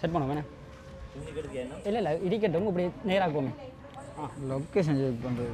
Set பண்ணுவோம் வேணா இல்லை இல்லை இடிக்கட்டும் இப்படி நேராக போமே ஆ. லொக்கேஷன் செக் பண்ணுறது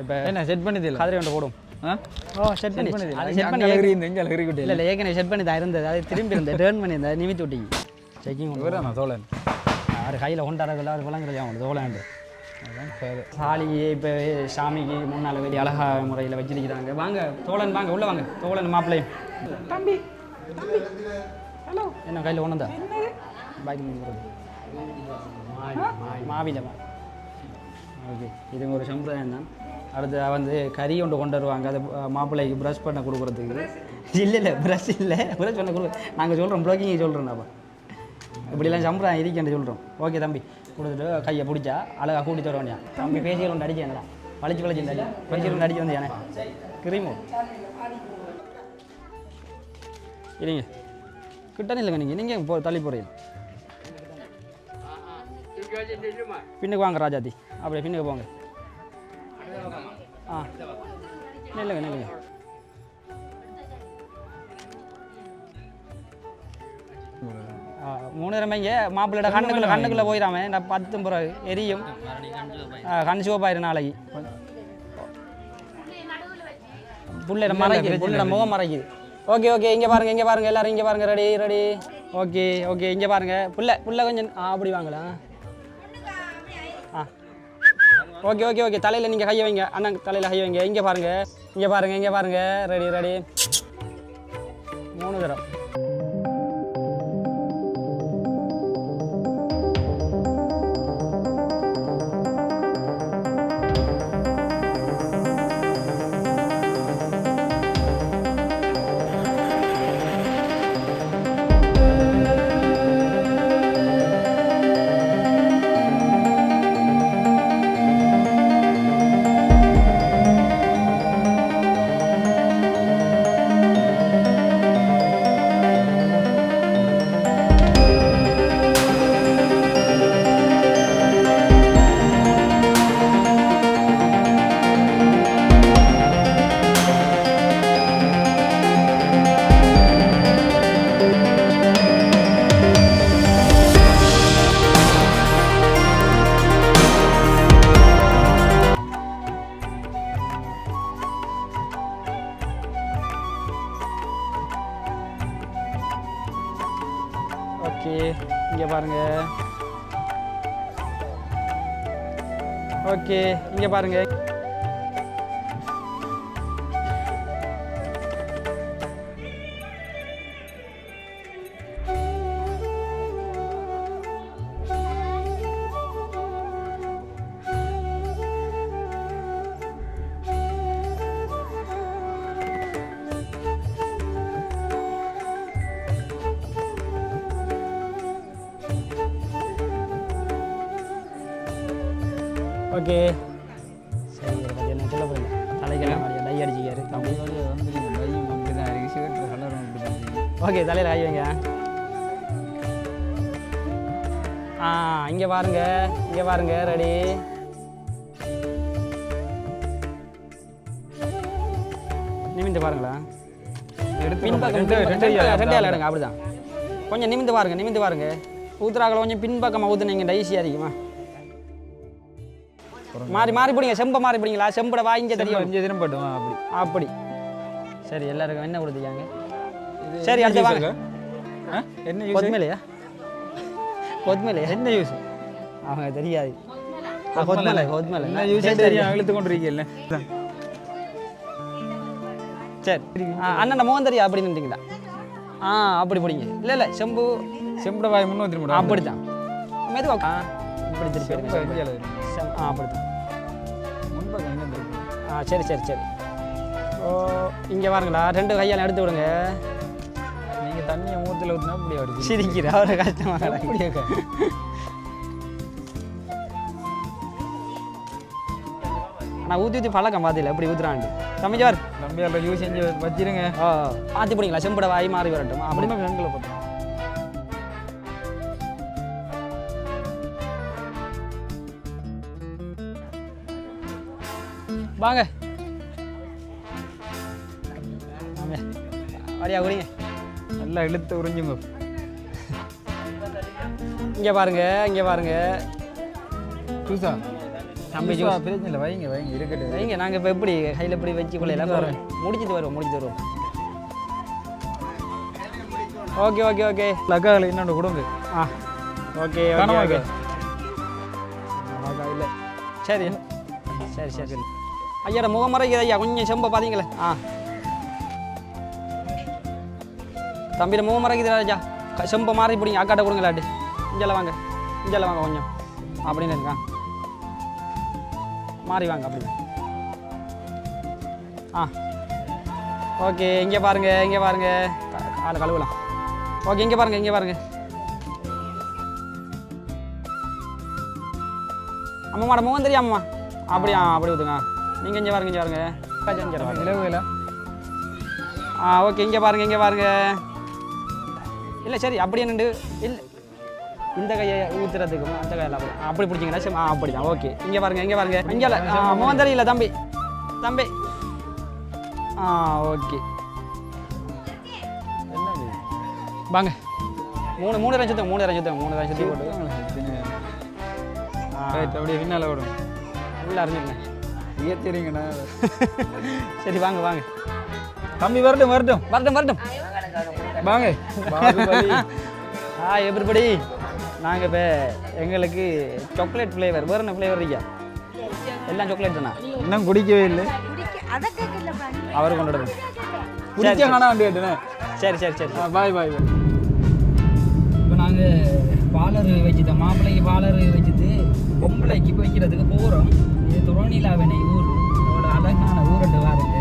இப்போ என்ன செட் பண்ணி தெரியல கதிரை ஒன்று போடும். ஆ? ஓ செட் பண்ணி அது செட் பண்ணி அங்கே எகிரி இந்த இங்கே எகிரி குட்டி இல்லை இல்லை ஏற்கனவே செட் பண்ணி தான் இருந்தது அது திரும்பி இருந்தது டேர்ன் பண்ணியிருந்தேன் நிமித்தி விட்டி செக்கிங் நான் தோழன். அவர் கையில் கொண்டாடுறதுல அவர் விளங்குறது அவன் சரி. சாலிக்கு இப்போ சாமிக்கு முன்னால் வெளியே அழகா முறையில் வச்சிருக்கிறாங்க. வாங்க தோழன் வாங்க உள்ள வாங்க. தோழன் மாப்பிள்ளையும். தம்பி தம்பி. ஹலோ என்ன கையில் ஒன்றுந்தா பாக்கி மாவில ஓகே இது ஒரு சம்பிரதாயம் தான் அடுத்து வந்து கறி ஒன்று கொண்டு வருவாங்க. அதை மாப்பிள்ளைக்கு ப்ரஷ் பண்ண கொடுக்குறதுக்கு. இல்லை இல்லை ப்ரஷ் இல்லை. ப்ரஷ் பண்ண கொடு. நாங்கள் சொல்கிறோம் ப்ளோக்கிங் சொல்கிறோம் நம்ம இப்படிலாம் சம்பிரதாயம் இருக்குன்னு சொல்கிறோம் ஓகே தம்பி. கொடுத்துட்டு கையை பிடிச்சா அழகா கூட்டி தர வேண்டியா தம்பி பேசிகள் ஒன்று அடிச்சேன்டா வலிச்சு வலிச்சு அடி பேசிகள் ஒன்று அடிச்சு வந்தியானே? கிரீமோ. இருங்க கிட்ட இல்லைங்க நீங்கள் நீங்கள் போ தள்ளி போகிறீங்க பின்னுக்கு வாங்க ராஜாதி. அப்படியே பின்னுக்கு போங்க. ஆ. நில்லுங்க நில்லுங்க. ஆ, மூணு ரமைங்க மாப்பிள்ளோட கண்ணுக்குள்ள கண்ணுக்குள்ள போயிடாம நான் பத்து பிறகு எரியும். கண் சிவப்பாயிரு நாளைக்கு. புள்ளைட மறைக்குது புள்ளைட முகம் மறைக்குது. ஓகே ஓகே இங்கே பாருங்க இங்கே பாருங்க எல்லாரும் இங்கே பாருங்க ரெடி ரெடி ஓகே ஓகே இங்கே பாருங்க. புள்ள புள்ள கொஞ்சம் அப்படி வாங்களா ஆ ஓகே ஓகே ஓகே. தலையில் நீங்கள் கையை வைங்க. அண்ணா தலையில் கை வைங்க. இங்கே பாருங்கள் இங்கே பாருங்கள் இங்கே பாருங்கள் ரெடி ரெடி மூணு தரம் இங்கே பாருங்க ஓகே சரி ஓகே தலையில் ஆகி வைங்க. ஆ இங்கே பாருங்க இங்கே பாருங்க ரெடி நிமிந்து பாருங்களா. எடுத்து பின்பக்கம் ரெண்டு ரெண்டு ரெண்டு ரெண்டு ஆள் எடுங்க அப்படிதான். கொஞ்சம் நிமிந்து பாருங்க நிமிந்து பாருங்க. ஊத்துறாக்களை கொஞ்சம் பின்பக்கமாக ஊத்துனீங்க டைஸியாக இருக்குமா மாறி மாறி பிடிங்க செம்ப மாறி பிடிங்களா? செம்பட வாங்க தெரியும். அப்படி. அப்படி. சரி எல்லாருக்கும் என்ன கொடுத்துருக்காங்க. இது சரி அடுத்து வாங்க? என்ன யூஸ் கொத்மலையா? கொத்மலையா? என்ன யூஸ் அவங்க தெரியாது. ஆ, கொத்மலை கொத்மலை. என்ன யூஸ். தெரியும் இழுத்து கொண்டு இருக்கீல்ல சரி. அண்ணன் மோகன் தெரியா அப்படி நின்றீங்களா ஆ அப்படி பிடிங்க. இல்லை இல்லை செம்பு. செம்பட வாய் முன்னூத்தி திரும்ப அப்படித்தான். மெதுவா ஆ இப்படி திருப்பி ஆ முன்பக்கம் எங்கே இருக்கு ஆ சரி சரி சரி. ஓ இங்கே பாருங்களா. ரெண்டு கையால் எடுத்து விடுங்க. தண்ணியை மூத்துல ஊற்றினா அப்படி வருது. சிரிக்கிற அவரை கஷ்டமாக அப்படியாக்கா ஆனால் ஊற்றி ஊற்றி பழக்கம் பார்த்தில எப்படி ஊற்றுறாண்டு தம்பிஜார். நம்பியால யூஸ் செஞ்சு வச்சிருங்க. மாற்றி பிடிங்களா? செம்பட வாய் மாறி வரட்டும்? அப்படி அப்படின்னா கண்களை வாங்க. வாங்க. வரியா குடிங்க நல்லா இழுத்து உறிஞ்சுங்க. இங்கே பாருங்க இங்கே பாருங்க. ஜூஸா தம்பி ஜூஸா பிரச்சனை இல்லை வைங்க வைங்க இருக்கட்டும். வைங்க நாங்கள் இப்போ எப்படி கையில் எப்படி வச்சு கொள்ளையில முடிச்சிட்டு வருவோம் முடிச்சிட்டு வருவோம். ஓகே ஓகே ஓகே லக்காவில் இன்னொன்று கொடுங்க. ஆ. Okay okay okay? இல்லை சரி. சரி சரி சரி. ஐயாட முகமறைக்குது ஐயா. கொஞ்சம் செம்ப பார்த்தீங்களே ஆ. தம்பியோட முகமறைக்குது ராஜா க- செம்ப மாறி பிடிங்க அக்காட்ட கொடுங்களாட்டு இஞ்சல வாங்க இஞ்சல வாங்க கொஞ்சம் அப்படின்னு இருக்கா மாறி வாங்க அப்படி ஆ ஓகே இங்கே பாருங்க இங்கே பாருங்க க- காலை கழுவலாம் ஓகே இங்கே பாருங்க இங்கே பாருங்க அம்மாவோட முகம் தெரியாமம்மா அப்படியா அப்படி ஊற்றுங்க நீங்கள் இங்கே பாருங்க இங்கே பாருங்க இங்கே பாருங்க ஆ ஓகே இங்கே பாருங்க இங்கே பாருங்க இல்லை சரி அப்படியே நின்று இல்லை. இந்த கையை ஊத்துறதுக்கு அந்த கையில் அப்படி அப்படி பிடிச்சிங்கன்னா சரி ஆ அப்படிதான். ஓகே. இங்கே பாருங்க இங்கே பாருங்க. இங்கே இல்லை. முகம் தெரியல தம்பி. தம்பி. ஆ ஓகே. வாங்க. மூணு மூணு லட்சத்துக்கு மூணு லட்சத்துக்கு மூணு லட்சத்துக்கு போட்டு. அப்படியே பின்னால் விடும் உள்ள அறிஞ்சிருங்க. ஏற்றிறீங்கண்ணா சரி வாங்க வாங்க. தம்பி வரட்டும் வரட்டும். வரட்டும் வரட்டும். வாங்க. ஆ எப்படிப்படி நாங்கள் இப்போ எங்களுக்கு சாக்லேட் ஃப்ளேவர் வேறு என்ன ஃப்ளேவர் இருக்கா? எல்லாம் சாக்லேட் தானா? இன்னும் குடிக்கவே இல்லை. அவர் கொண்டு விடுங்க குடிக்க காணா வண்டி கேட்டுனே சரி சரி சரி பாய் பாய் பாய் இப்போ நாங்கள் பாலர் வச்சுட்டோம் மாப்பிள்ளைக்கு பாலர் வச்சுட்டு பொம்பளைக்கு இப்போ வைக்கிறதுக்கு போகிறோம் இது துரோணிலாவணை ஊர் அவ்வளோ அழகான ஊரண்டு வாருங்க.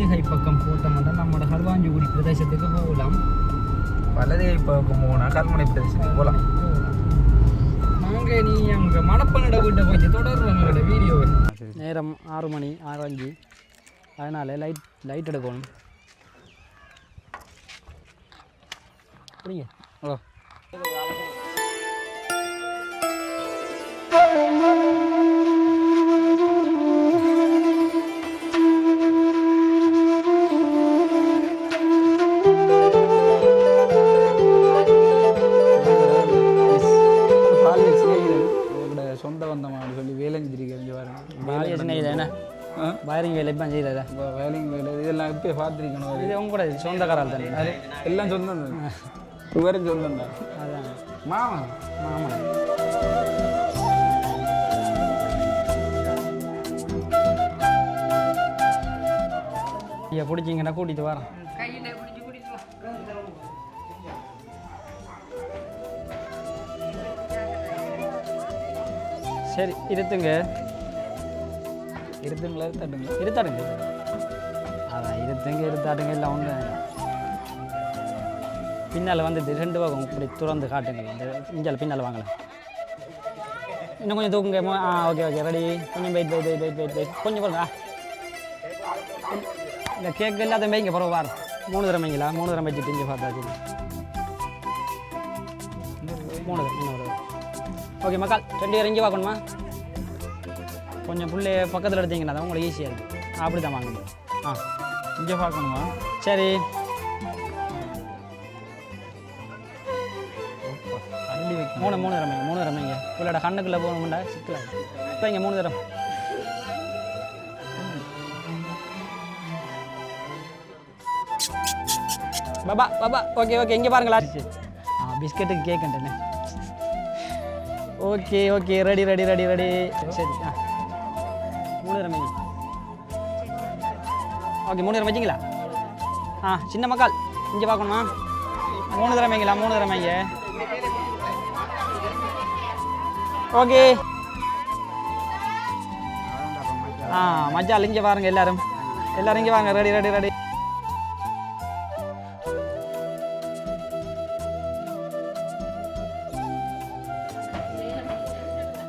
இடது கை பக்கம் போட்டோம்னா நம்மளோட ஹல்வாஞ்சிகுடி பிரதேசத்துக்கு போகலாம். வலது கை பக்கம் போனால் கல்முனை பிரதேசத்துக்கு போகலாம். நாங்கள் நீ அங்கே மணப்பனோட வீட்டை போயிட்டு தொடர்றோம் எங்களோட வீடியோவை நேரம் ஆறு மணி ஆறு அஞ்சு. அதனால் லைட் லைட் எடுக்கணும். புரியுங்க ஓ பாயரிங் வேலை இப்போ செய்கிறதா இப்போ வேலைங்க வேலை இதெல்லாம் இப்போ பார்த்துருக்கணும் இது உங்க கூட சொந்தக்காரால் தானே. அது எல்லாம் சொந்தம் தான். இவரும் சொந்தம் தான். அதான். மாமா ஆமாம் ஐயா பிடிச்சிங்கன்னா கூட்டிகிட்டு வரேன் சரி இருத்துங்க இருக்குங்களா இருத்தாட்டுங்களா இருத்தாடுங்க அதான் இருத்துங்க இருத்தாட்டுங்க இல்லை ஒன்று பின்னால் வந்து ரெண்டு பக்கம் இப்படி துறந்து காட்டுங்க இந்த இஞ்சால பின்னால் வாங்கலாம் இன்னும் கொஞ்சம் தூக்குங்க ஆ ஓகே ஓகே ரெடி கொஞ்சம் wait wait wait wait wait கொஞ்சம் பாருங்க இந்த கேக் இல்லாத வைங்க பரவ வாரம் மூணு தரம் வைங்களா மூணு தரம் வச்சுட்டு இங்கே பார்த்தாச்சு மூணு தரம் இன்னொரு ஓகே மக்கள் ரெண்டு பேரும் இங்கே பார்க்கணுமா கொஞ்சம் புள்ளை பக்கத்தில் எடுத்தீங்கன்னா தான் உங்களுக்கு ஈஸியாக இருக்குது அப்படி தான் வாங்கணும் ஆ இங்கே பார்க்கணுமா? சரி. மூணு மூணு தரம் மூணு தரம் பிள்ளையோட கண்ணுக்குள்ளே போகணும்டா சிக்கல? இப்போ இங்கே மூணு தரம் பாபா பாபா ஓகே ஓகே இங்கே பாருங்களா. ஆ பிஸ்கெட்டுக்கு கேக்குன்ட்டேனே okay okay ready ready ready ready சரி ஆ. மூணு தரம் வைங்க ஓகே மூணு தரம் வச்சிங்களா? ஆ சின்ன மக்கள் இங்கே பார்க்கணுமா? மூணு தரம் வைங்களா மூணு தரம் வைங்க. ஓகே. ஆ மஜால் இங்கே பாருங்க எல்லாரும். எல்லாரும் இங்கே வாங்க ரெடி ரெடி ரெடி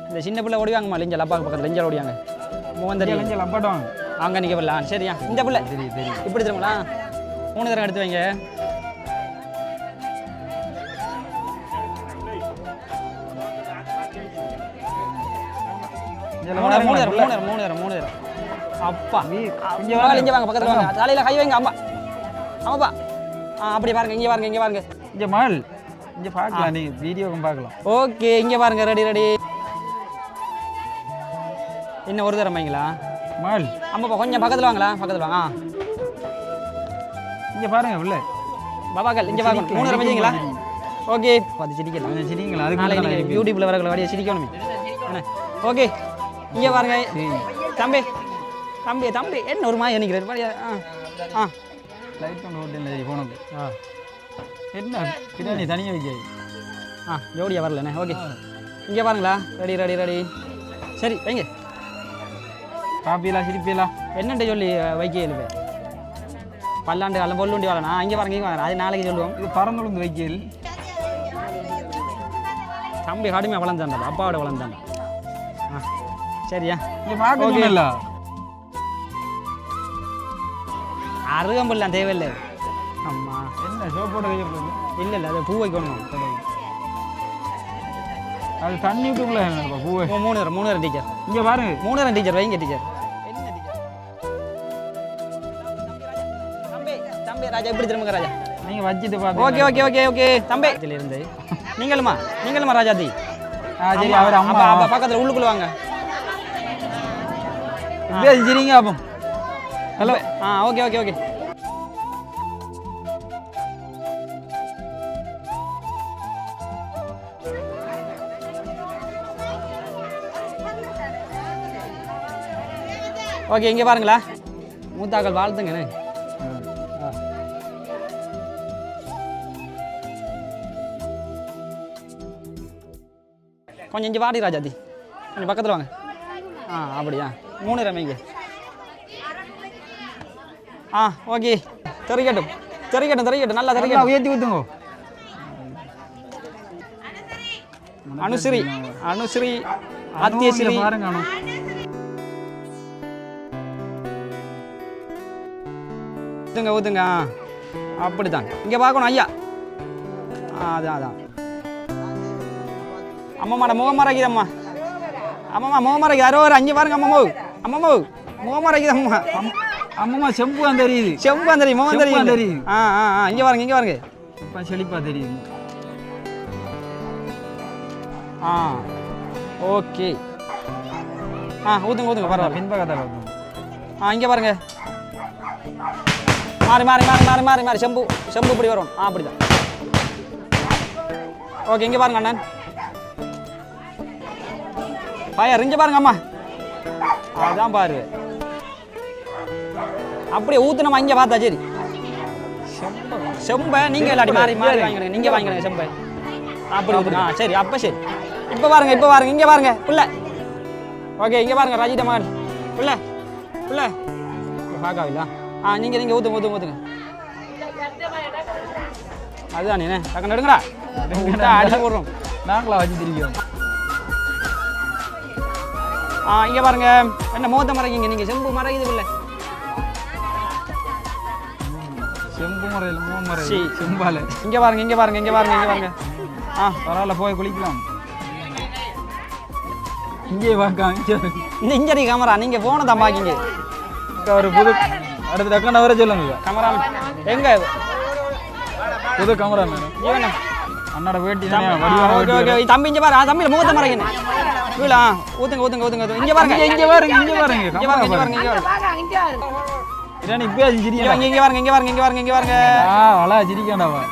இந்த சின்ன பிள்ளை ஓடிவாங்கம்மா லிஞ்சல் அப்பாவுக்கு பக்கத்தில் லிஞ்சல் ஓடிவாங்க தெரியும் இங்கே லப்பாட்டுவாங்க அங்கே நிற்க வரலாம் சரியா? இந்த பிள்ளை. தெரியும் தெரியும் இப்படி திரும்பலாம் மூணு தரம் எடுத்து வைங்க. மூணு தரம், மூணு தரம் மூணு தரம் மூணு தரம் அப்பா. இங்கே வாங்க இங்கே வாங்க பக்கத்தில் வாங்க. தலையில் கை வைங்க அம்மா. ஆமாப்பா ஆ அப்படி பாருங்க இங்கே பாருங்க இங்கே பாருங்க. இங்கே மகள் இங்கே பார்க்கலாம் நீங்கள் வீடியோவும் பார்க்கலாம். ஓகே இங்கே பாருங்க ரெடி ரெடி. இன்னும் ஒரு தரம் வைங்களா மகள் ஆமாப்பா கொஞ்சம் பக்கத்தில் வாங்களா? பக்கத்தில் வாங்க ஆ. இங்கே பாருங்க உள்ள. பாபாக்கள் இங்கே பாருங்க மூணு தரம் வச்சிங்களா ஓகே. பார்த்து சிரிக்கலாம் சிரிங்களா அதுக்கு நாளைக்கு யூடியூப்பில் வரக்குள்ள வழியை சிரிக்கணுமே. என்ன? ஓகே. இங்கே பாருங்க. தம்பி. தம்பி தம்பி. என்ன ஒரு மாதிரி நினைக்கிறார்? பாரியா ஆ ஆ. லைட் கொண்டு ஓட்டு போனது ஆ. என்ன? பின்னாடி தனியாக வைக்காது ஆ ஜோடியா வரலண்ணே ஓகே. இங்கே பாருங்களா. ரெடி ரெடி ரெடி சரி வைங்க. காப்பியலா சிரிப்பியலா என்னண்டு சொல்லி வைக்க எழுது பல்லாண்டு காலம் பொல்லுண்டி வரணும் இங்கே பாருங்க இங்கே பாருங்க அது நாளைக்கு சொல்லுவோம். இது பறந்துழுந்து வைக்கல் தம்பி கடுமையாக வளர்ந்தாண்டா அப்பாவோட வளர்ந்தாண்டா ஆ சரியா? இங்கே பார்க்க இல்லை அருகம்புல்லாம் தேவையில்லை. அம்மா. என்ன சோப்போட வைக்கப்படுது இல்லை இல்லை அது பூ வைக்கணும். அது தண்ணி விட்டுக்குள்ள மூ- மூணு மூணு டீச்சர். இங்கே பாருங்க. மூணு டீச்சர் வைங்க டீச்சர். ராஜா எப்படி திரும்புங்க ராஜா? நீங்கள் வச்சுட்டு பார்த்து ஓகே ஓகே ஓகே ஓகே. தம்பி. இருந்து நீங்களுமா? நீங்களுமா ராஜாதி ஆ சரி அவர் அம்மா. அப்பா பக்கத்தில் உள்ளுக்குள்ள வாங்க. சிரிங்க அப்போ. ஹலோ ஆ ஓகே ஓகே ஓகே. ஓகே இங்கே பாருங்களா. மூத்தாக்கள் வாழ்த்துங்கண்ணே கொஞ்சம் இங்கே வாடி ராஜாதி. கொஞ்சம் பக்கத்தில் வாங்க. ஆ அப்படியா? மூணு ரமைங்க ஆ ஓகே. தெரிக்கட்டும் தெரிக்கட்டும் தெரிக்கட்டும் நல்லா தெரிக்கட்டும் உயர்த்தி ஊற்றுங்க அனுஸ்ரீ அனுஸ்ரீ ஆத்தியஸ்ரீ பாருங்க அனு. ஊத்துங்க ஊத்துங்க அப்படிதான் இங்கே பார்க்கணும் ஐயா. ஆ அதான் அதான். அம்மாமாட முகம் மறைக்குது அம்மா. அம்மாம்மா முகம் மறைக்குது. அரோ ஒரு அஞ்சு பாருங்க அம்மாமோ அம்மாமோ முகம். மறைக்குது அம்மா. அம்மா செம்பு தான் தெரியுது. செம்பு தெரியும் முகம் தெரியும் தெரியுது. ஆ ஆ ஆ இங்கே பாருங்க இங்கே பாருங்க. இப்போ செழிப்பா தெரியுது. ஆ ஓகே. ஆ ஊத்துங்க ஊத்துங்க பரவாயில்ல. பின்பக்கத்தை பார்க்கணும் ஆ இங்கே பாருங்க. மாறி மாறி மாறி மாறி மாறி மாறி செம்பு செம்பு இப்படி வரும். ஆ அப்படிதான். ஓகே இங்கே பாருங்க அண்ணன். பாயா இங்கே பாருங்க அம்மா. அதான் பாரு. அப்படியே ஊத்துனமா இங்கே பார்த்தா சரி. செம்பை. நீங்கள் இல்லாட்டி மாறி மாறி வாங்கிடுங்க நீங்கள் வாங்கிடுங்க செம்பை. அப்படி ஆ சரி அப்போ சரி. இப்போ பாருங்க இப்போ பாருங்க இங்கே பாருங்க பிள்ளை. ஓகே இங்கே பாருங்க ராஜிட்ட மகன். பிள்ளை பிள்ளை. பார்க்காவில்ல ஆ நீங்கள் நீங்கள் ஊற்றுங்க ஊற்றுங்க ஊற்றுங்க அதுதான் நீ டக்குன்னு எடுங்கடா விட்டா அடி போடுறோம். நாங்களா வச்சு திரிக்கிறோம். இங்கே பாருங்க. என்ன முகத்தை மறைக்கிங்க நீங்கள் செம்பு மறைக்குது பிள்ளை செம்பு முறையில் மூணு முறை. செம்பால. இங்கே பாருங்க இங்கே பாருங்க இங்கே பாருங்க இங்கே பாருங்க. ஆ. பரவாயில்ல போய் குளிக்கலாம். இங்கே பார்க்கலாம் இங்கே இஞ்சரி கேமரா நீங்கள் ஃபோனை தான் பார்க்கிங்க ஒரு புது அடுத்த டக்குன்னு அவரே சொல்லுங்க கேமரா எங்கே? புது கேமரா மேடம் அண்ணோட வேட்டி ஓகே தம்பி இங்கே பாரு தம்பி முகத்தை மறைக்கணும் ஊற்றுங்க ஊற்றுங்க ஊற்றுங்க ஊற்றுங்க இங்கே பாருங்க. இங்கே பாருங்க இங்கே பாருங்க இங்கே பாருங்க இங்கே பாருங்க. இங்கே பாருங்க இப்பயே வாங்க இங்கே பாருங்க இங்கே பாருங்க இங்கே பாருங்க இங்கே பாருங்க. ஆ வளா சிரிக்காண்டாவா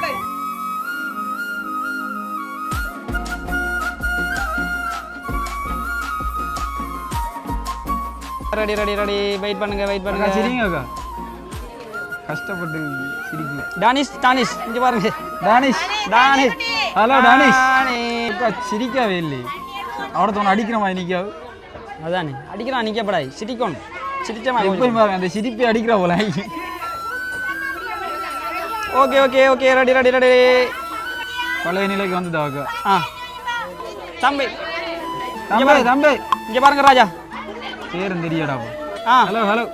ரெடி ரெடி ரெடி வெயிட் பண்ணுங்க வெயிட் பண்ணுங்க. சிரிங்க அக்கா. கஷ்டப்பட்டு சிரிக்கல டானிஷ் டானிஷ் இங்க பாருங்க. டானிஷ் டானிஷ் ஹலோ டானிஷ். சிரிக்கவே இல்லை அவட தோணு அடிக்கிற மாதிரி நிற்காது அதானே. அடிக்கிறான் நிக்கப்படாய் சிரிக்கணும். சிரிச்சமா எப்பயும் பாருங்க அந்த சிரிப்பை அடிக்கிற போல okay okay okay. Ready ready ready. பழைய நிலைக்கு வந்துட்டா அக்கா. ஆ. தம்பி. தம்பி தம்பி. இங்க பாருங்க ராஜா. பேரும் தெரியடா ஆ. Hello hello.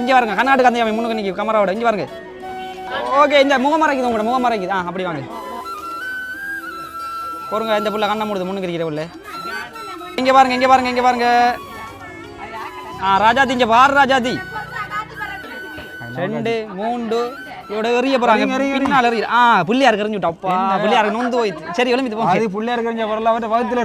இங்க பாருங்க கர்நாடகா அந்த முன்னுக்கு நிக்க கமராவோட இங்க பாருங்க ஓகே இந்த முகம் மறைக்குது உங்களோட முகம் மறைக்குது. ஆ அப்படி வாங்க. பொறுங்க இந்த புள்ள கண்ணை மூடுது முன்னுக்கு இருக்கிற புள்ள. இங்கே பாருங்க இங்கே பாருங்க இங்கே பாருங்க. ஆ ராஜாதி இங்கே பாரு ராஜாதி. ரெண்டு மூன்று. இவோட எறிய போறாங்க. பின்னால் எறிய ஆ புள்ளியாருக்கு எறிஞ்சு விட்டா. அப்பா புள்ளியாருக்கு நொந்து போயிடுச்சு சரி எழுமித்து போங்க அது பிள்ளையார் கறிஞ்ச வரல அவன் வகுத்துல